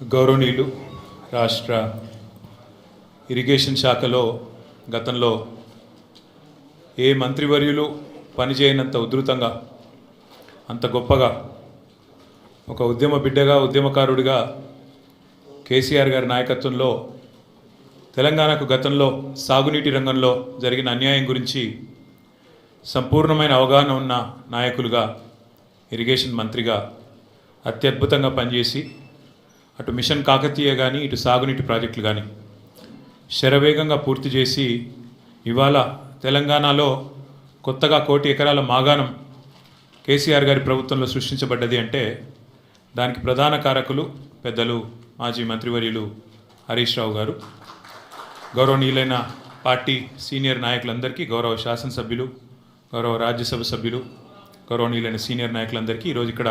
గౌరవనీయులు రాష్ట్ర ఇరిగేషన్ శాఖలో గతంలో ఏ మంత్రివర్యులు పనిచేయనంత ఉధృతంగా అంత గొప్పగా ఒక ఉద్యమ బిడ్డగా ఉద్యమకారుడిగా కేసీఆర్ గారి నాయకత్వంలో తెలంగాణకు గతంలో సాగునీటి రంగంలో జరిగిన అన్యాయం గురించి సంపూర్ణమైన అవగాహన ఉన్న నాయకులుగా ఇరిగేషన్ మంత్రిగా అత్యద్భుతంగా పనిచేసి అటు మిషన్ కాకతీయ కానీ ఇటు సాగునీటి ప్రాజెక్టులు కానీ శరవేగంగా పూర్తి చేసి ఇవాళ తెలంగాణలో కొత్తగా కోటి ఎకరాల మాగాణం కేసీఆర్ గారి ప్రభుత్వంలో సృష్టించబడ్డది అంటే దానికి ప్రధాన కారకులు పెద్దలు మాజీ మంత్రివర్యులు హరీష్ రావు గారు. గౌరవనీయులైన పార్టీ సీనియర్ నాయకులందరికీ గౌరవ శాసనసభ్యులు గౌరవ రాజ్యసభ సభ్యులు గౌరవనీయులైన సీనియర్ నాయకులందరికీ ఈరోజు ఇక్కడ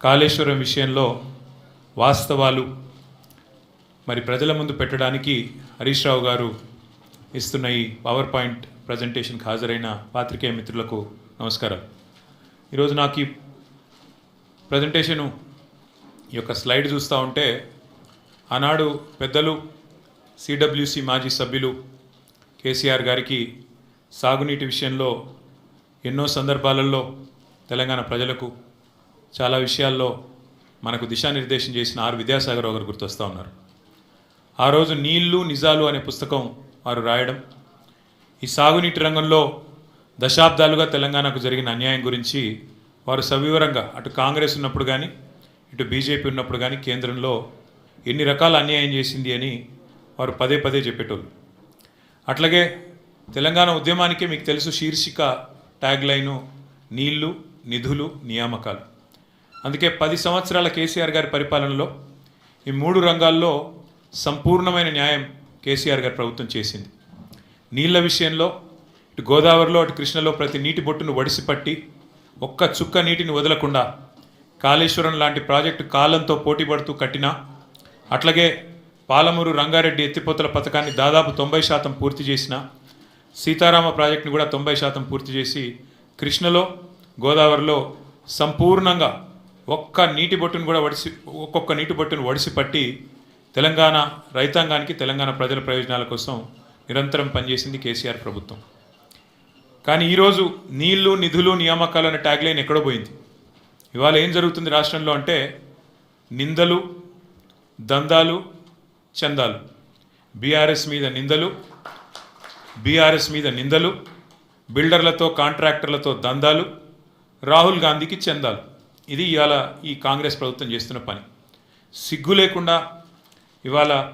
కాళేశ్వరం విషయంలో వాస్తవాలు మరి ప్రజల ముందు పెట్టడానికి హరీష్ రావు గారు ఇస్తున్న ఈ పవర్ పాయింట్ ప్రజెంటేషన్కి హాజరైన పాత్రికేయ మిత్రులకు నమస్కారం ఈరోజు నాకు ఈ ప్రజెంటేషను ఈ యొక్క స్లైడ్ చూస్తూ ఉంటే ఆనాడు పెద్దలు సిడబ్ల్యూసి మాజీ సభ్యులు కేసీఆర్ గారికి సాగునీటి విషయంలో ఎన్నో సందర్భాలలో తెలంగాణ ప్రజలకు చాలా విషయాల్లో మనకు దిశానిర్దేశం చేసిన ఆర్ విద్యాసాగర్ గారు గుర్తొస్తూ ఉన్నారు. ఆ రోజు నీళ్ళు నిజాలు అనే పుస్తకం వారు రాయడం ఈ సాగునీటి రంగంలో దశాబ్దాలుగా తెలంగాణకు జరిగిన అన్యాయం గురించి వారు సవివరంగా అటు కాంగ్రెస్ ఉన్నప్పుడు కానీ ఇటు బీజేపీ ఉన్నప్పుడు కానీ కేంద్రంలో ఎన్ని రకాల అన్యాయం చేసింది అని వారు పదే పదే చెప్పేటోళ్ళు. అట్లాగే తెలంగాణ ఉద్యమానికి మీకు తెలుసు శీర్షిక ట్యాగ్ లైను నీళ్ళు నిధులు నియామకాలు. అందుకే పది సంవత్సరాల కేసీఆర్ గారి పరిపాలనలో ఈ మూడు రంగాల్లో సంపూర్ణమైన న్యాయం కేసీఆర్ గారి ప్రభుత్వం చేసింది. నీళ్ళ విషయంలో ఇటు గోదావరిలో అటు కృష్ణలో ప్రతి నీటి బొట్టును వడిసిపట్టి ఒక్క చుక్క నీటిని వదలకుండా కాళేశ్వరం లాంటి ప్రాజెక్టు కాలంతో పోటీపడుతూ కట్టినా అట్లాగే పాలమూరు రంగారెడ్డి ఎత్తిపోతల పథకాన్ని దాదాపు తొంభై శాతం పూర్తి చేసిన సీతారామ ప్రాజెక్టును కూడా తొంభై శాతం పూర్తి చేసి కృష్ణలో గోదావరిలో సంపూర్ణంగా ఒక్క నీటి బొట్టును కూడా వడిసి ఒక్కొక్క నీటి బొట్టును వడిసి పట్టి తెలంగాణ రైతాంగానికి తెలంగాణ ప్రజల ప్రయోజనాల కోసం నిరంతరం పనిచేసింది కేసీఆర్ ప్రభుత్వం. కానీ ఈరోజు నీళ్ళు నిధులు నియామకాలు అనే ట్యాగ్ లైన్ ఎక్కడో పోయింది. ఇవాళ ఏం జరుగుతుంది రాష్ట్రంలో అంటే నిందలు దందాలు చందాలు. బీఆర్ఎస్ మీద నిందలు బీఆర్ఎస్ మీద నిందలు బిల్డర్లతో కాంట్రాక్టర్లతో దందాలు రాహుల్ గాంధీకి చందాలు. ఇది ఇవాళ ఈ కాంగ్రెస్ ప్రభుత్వం చేస్తున్న పని. సిగ్గు లేకుండా ఇవాళ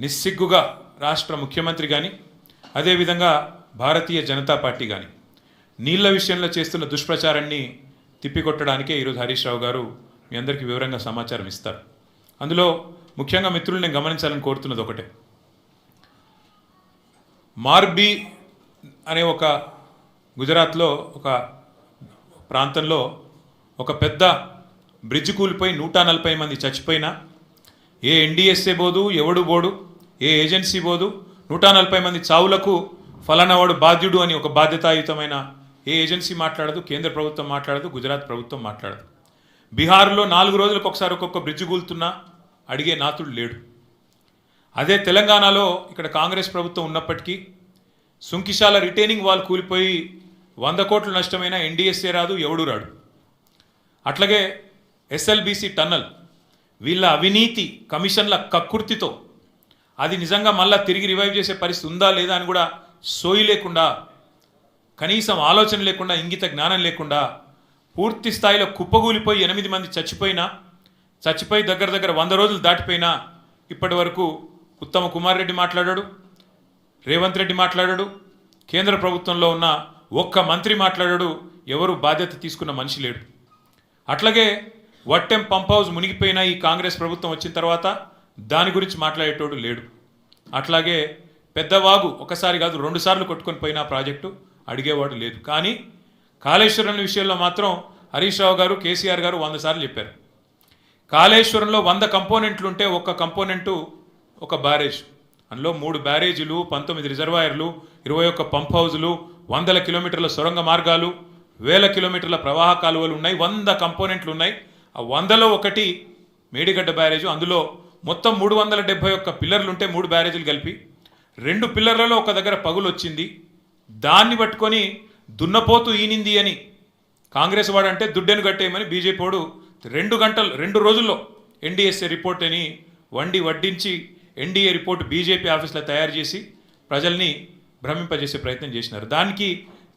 నిస్సిగ్గుగా రాష్ట్ర ముఖ్యమంత్రి కానీ అదేవిధంగా భారతీయ జనతా పార్టీ కానీ నీళ్ళ విషయంలో చేస్తున్న దుష్ప్రచారాన్ని తిప్పికొట్టడానికే ఈరోజు హరీష్ రావు గారు మీ అందరికీ వివరంగా సమాచారం ఇస్తారు. అందులో ముఖ్యంగా మిత్రులు నేను గమనించాలని కోరుతున్నది ఒకటే. మార్బీ అనే ఒక గుజరాత్లో ఒక ప్రాంతంలో ఒక పెద్ద బ్రిడ్జ్ కూలిపోయి నూట నలభై మంది చచ్చిపోయినా ఏ ఎన్డీఎస్ఏ బోదు ఎవడు బోడు ఏ ఏజెన్సీ బోదు నూట నలభై మంది చావులకు ఫలానావాడు బాధ్యుడు అని ఒక బాధ్యతాయుతమైన ఏ ఏజెన్సీ మాట్లాడదు కేంద్ర ప్రభుత్వం మాట్లాడదు గుజరాత్ ప్రభుత్వం మాట్లాడదు. బీహార్లో నాలుగు రోజులకు ఒకసారి ఒక్కొక్క బ్రిడ్జ్ కూలుతున్నా అడిగే నాతుడు లేడు. అదే తెలంగాణలో ఇక్కడ కాంగ్రెస్ ప్రభుత్వం ఉన్నప్పటికీ సుంకిశాల రిటైనింగ్ వాల్ కూలిపోయి వంద కోట్లు నష్టమైన ఎన్డీఎస్ఏ రాదు ఎవడు రాడు. అట్లాగే ఎస్ఎల్బీసీ టన్నల్ వీళ్ళ అవినీతి కమిషన్ల కక్కుర్తితో అది నిజంగా మళ్ళా తిరిగి రివైవ్ చేసే పరిస్థితి ఉందా లేదా అని కూడా సోయి లేకుండా కనీసం ఆలోచన లేకుండా ఇంగిత జ్ఞానం లేకుండా పూర్తి స్థాయిలో కుప్పగూలిపోయి ఎనిమిది మంది చచ్చిపోయినా చచ్చిపోయి దగ్గర దగ్గర వంద రోజులు దాటిపోయినా ఇప్పటి వరకు ఉత్తమ కుమార్ రెడ్డి మాట్లాడాడు రేవంత్ రెడ్డి మాట్లాడాడు కేంద్ర ప్రభుత్వంలో ఉన్న ఒక్క మంత్రి మాట్లాడాడు ఎవరు బాధ్యత తీసుకున్న మనిషి లేడు. అట్లాగే వట్టెం పంప్ హౌస్ మునిగిపోయిన ఈ కాంగ్రెస్ ప్రభుత్వం వచ్చిన తర్వాత దాని గురించి మాట్లాడేటోడు లేడు. అట్లాగే పెద్దవాగు ఒకసారి కాదు రెండు సార్లు కొట్టుకొని పోయిన ప్రాజెక్టు అడిగేవాడు లేదు. కానీ కాళేశ్వరం విషయంలో మాత్రం హరీష్ రావు గారు కేసీఆర్ గారు వంద సార్లు చెప్పారు. కాళేశ్వరంలో వంద కంపోనెంట్లు ఉంటే ఒక్క కంపోనెంటు ఒక బ్యారేజ్. అందులో మూడు బ్యారేజీలు పంతొమ్మిది రిజర్వాయర్లు ఇరవై ఒక్క పంప్ హౌజులు వందల కిలోమీటర్ల సొరంగ మార్గాలు వేల కిలోమీటర్ల ప్రవాహ కాలువలు ఉన్నాయి వంద కంపోనెంట్లు ఉన్నాయి. ఆ వందలో ఒకటి మేడిగడ్డ బ్యారేజ్ అందులో మొత్తం మూడు వందల డెబ్బై ఒక్క పిల్లర్లు ఉంటే మూడు బ్యారేజీలు కలిపి రెండు పిల్లర్లలో ఒక దగ్గర పగులు వచ్చింది. దాన్ని పట్టుకొని దున్నపోతూ ఈనింది అని కాంగ్రెస్ వాడు అంటే దుడ్డెను కట్టేయమని బీజేపీ వాడు రెండు గంటలు రెండు రోజుల్లో ఎన్డీఎస్ఏ రిపోర్ట్ అని వండి వడ్డించి ఎన్డీఏ రిపోర్ట్ బీజేపీ ఆఫీస్లో తయారు చేసి ప్రజల్ని భ్రమింపజేసే ప్రయత్నం చేసినారు. దానికి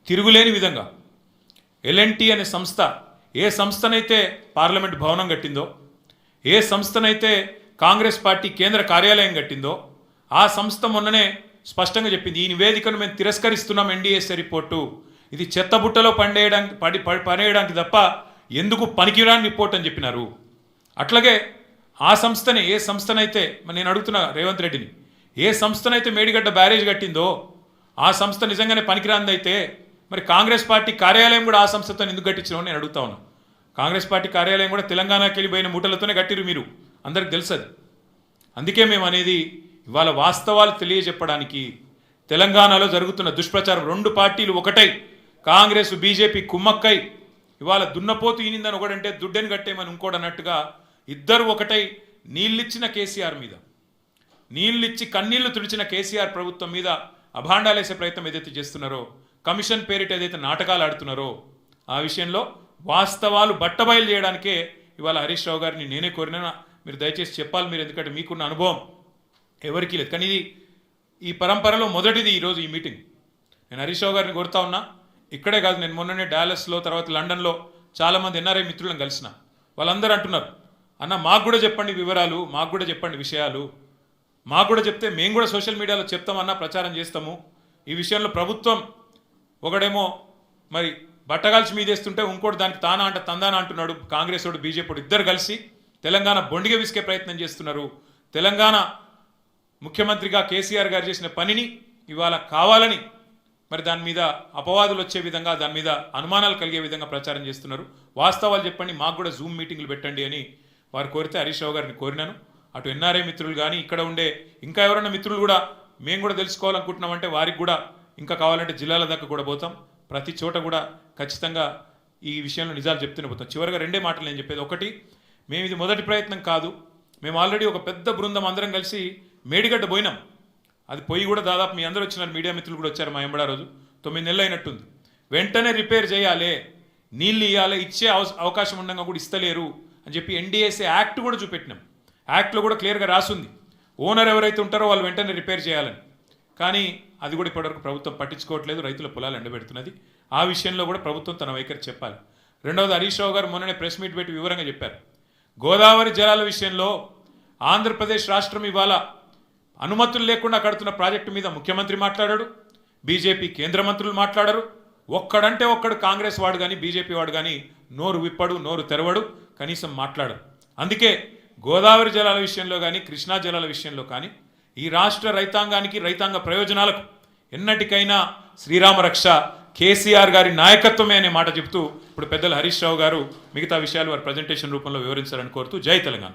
తిరుగులేని విధంగా ఎల్ఎన్టీ అనే సంస్థ ఏ సంస్థనైతే పార్లమెంట్ భవనం కట్టిందో ఏ సంస్థనైతే కాంగ్రెస్ పార్టీ కేంద్ర కార్యాలయం కట్టిందో ఆ సంస్థ మొన్ననే స్పష్టంగా చెప్పింది. ఈ నివేదికను మేము తిరస్కరిస్తున్నాం ఎన్డీఎస్ఏ రిపోర్టు. ఇది చెత్తబుట్టలో పండేయడానికి పడి పనేయడానికి తప్ప ఎందుకు పనికిరాని రిపోర్ట్ అని చెప్పినారు. అట్లాగే ఆ సంస్థని ఏ సంస్థనైతే నేను అడుగుతున్నా రేవంత్ రెడ్డిని ఏ సంస్థనైతే మేడిగడ్డ బ్యారేజ్ కట్టిందో ఆ సంస్థ నిజంగానే పనికిరాందైతే మరి కాంగ్రెస్ పార్టీ కార్యాలయం కూడా ఆ సంస్థతో ఎందుకు కట్టించినామని నేను అడుగుతా ఉన్నా. కాంగ్రెస్ పార్టీ కార్యాలయం కూడా తెలంగాణకి వెళ్ళిపోయిన మూటలతోనే కట్టిరు మీరు. అందరికి తెలుసు అందుకే మేము అనేది ఇవాళ వాస్తవాలు తెలియజెప్పడానికి తెలంగాణలో జరుగుతున్న దుష్ప్రచారం రెండు పార్టీలు ఒకటై. కాంగ్రెస్ బీజేపీ కుమ్మక్కై. ఇవాళ దున్నపోతు ఈనిందని ఒకడంటే దుడ్డెని కట్టేమని ఇంకోటి అన్నట్టుగా ఇద్దరు ఒకటై నీళ్ళిచ్చిన కేసీఆర్ మీద. నీళ్ళిచ్చి కన్నీళ్ళు తుడిచిన కేసీఆర్ ప్రభుత్వం మీద అభాండాలేసే ప్రయత్నం ఏదైతే చేస్తున్నారో కమిషన్ పేరిట ఏదైతే నాటకాలు ఆడుతున్నారో ఆ విషయంలో వాస్తవాలు బట్టబయలు చేయడానికే ఇవాళ హరీష్ రావు గారిని నేనే కోరినా. మీరు దయచేసి చెప్పాలి మీరు ఎందుకంటే మీకున్న అనుభవం ఎవరికీ లేదు. కానీ ఇది ఈ పరంపరలో మొదటిది ఈరోజు ఈ మీటింగ్. నేను హరీష్ రావు గారిని కోరుతా ఉన్నా. ఇక్కడే కాదు నేను మొన్ననే డాలస్లో తర్వాత లండన్లో చాలామంది ఎన్ఆర్ఐ మిత్రులను కలిసిన. వాళ్ళందరూ అంటున్నారు అన్న మాకు కూడా చెప్పండి వివరాలు మాకు కూడా చెప్పండి విషయాలు. మాకు కూడా చెప్తే మేము కూడా సోషల్ మీడియాలో చెప్తామన్నా ప్రచారం చేస్తాము. ఈ విషయంలో ప్రభుత్వం ఒకడేమో మరి బట్టగాల్చి మీదేస్తుంటే ఇంకోటి దానికి తానా అంట తందానా అంటున్నాడు కాంగ్రెస్ వాడు బీజేపీ ఇద్దరు కలిసి తెలంగాణ బొండిగ విసికే ప్రయత్నం చేస్తున్నారు. తెలంగాణ ముఖ్యమంత్రిగా కేసీఆర్ గారు చేసిన పనిని ఇవాళ కావాలని మరి దాని మీద అపవాదులు వచ్చే విధంగా దాని మీద అనుమానాలు కలిగే విధంగా ప్రచారం చేస్తున్నారు. వాస్తవాలు చెప్పండి మాకు కూడా జూమ్ మీటింగ్లు పెట్టండి అని వారు కోరితే హరీష్ రావు గారిని కోరినాను. అటు ఎన్ఆర్ఐ మిత్రులు కానీ ఇక్కడ ఉండే ఇంకా ఎవరైనా మిత్రులు కూడా మేము కూడా తెలుసుకోవాలనుకుంటున్నామంటే వారికి కూడా ఇంకా కావాలంటే జిల్లాల దాకా కూడా పోతాం. ప్రతి చోట కూడా ఖచ్చితంగా ఈ విషయంలో నిజాలు చెప్తూనే పోతాం. చివరిగా రెండే మాటలు నేను చెప్పేది ఒకటి మేము ఇది మొదటి ప్రయత్నం కాదు. మేము ఆల్రెడీ ఒక పెద్ద బృందం అందరం కలిసి మేడిగడ్డ పోయినాం. అది పోయి కూడా దాదాపు మీ అందరూ వచ్చినారు మీడియా మిత్రులు కూడా వచ్చారు మా ఎంబడా రోజు. తొమ్మిది నెలలు అయినట్టుంది. వెంటనే రిపేర్ చేయాలి నీళ్ళు ఇవ్వాలి ఇచ్చే అవ అవకాశం ఉండగా కూడా ఇస్తలేరు అని చెప్పి ఎన్డీఎస్ఏ యాక్ట్ కూడా చూపెట్టినాం. యాక్ట్లో కూడా క్లియర్గా రాసుంది. ఓనర్ ఎవరైతే ఉంటారో వాళ్ళు వెంటనే రిపేర్ చేయాలని. కానీ అది కూడా ఇప్పటివరకు ప్రభుత్వం పట్టించుకోవట్లేదు రైతుల పొలాలు ఎండబెడుతున్నది. ఆ విషయంలో కూడా ప్రభుత్వం తన వైఖరి చెప్పాలి. రెండవది హరీష్ రావు గారు మొన్ననే ప్రెస్ మీట్ పెట్టి వివరంగా చెప్పారు. గోదావరి జలాల విషయంలో ఆంధ్రప్రదేశ్ రాష్ట్రం ఇవాళ అనుమతులు లేకుండా కడుతున్న ప్రాజెక్టు మీద ముఖ్యమంత్రి మాట్లాడాడు బీజేపీ కేంద్ర మంత్రులు మాట్లాడరు. ఒక్కడంటే ఒక్కడు కాంగ్రెస్ వాడు కానీ బీజేపీ వాడు కానీ నోరు విప్పడు నోరు తెరవడు కనీసం మాట్లాడరు. అందుకే గోదావరి జలాల విషయంలో కానీ కృష్ణా జలాల విషయంలో కానీ ఈ రాష్ట్ర రైతాంగానికి రైతాంగ ప్రయోజనాలకు ఎన్నటికైనా శ్రీరామ రక్ష కేసీఆర్ గారి నాయకత్వమే అనే మాట చెబుతూ ఇప్పుడు పెద్దలు హరీష్ రావు గారు మిగతా విషయాలు వారి ప్రజెంటేషన్ రూపంలో వివరించాలని కోరుతూ జై తెలంగాణ.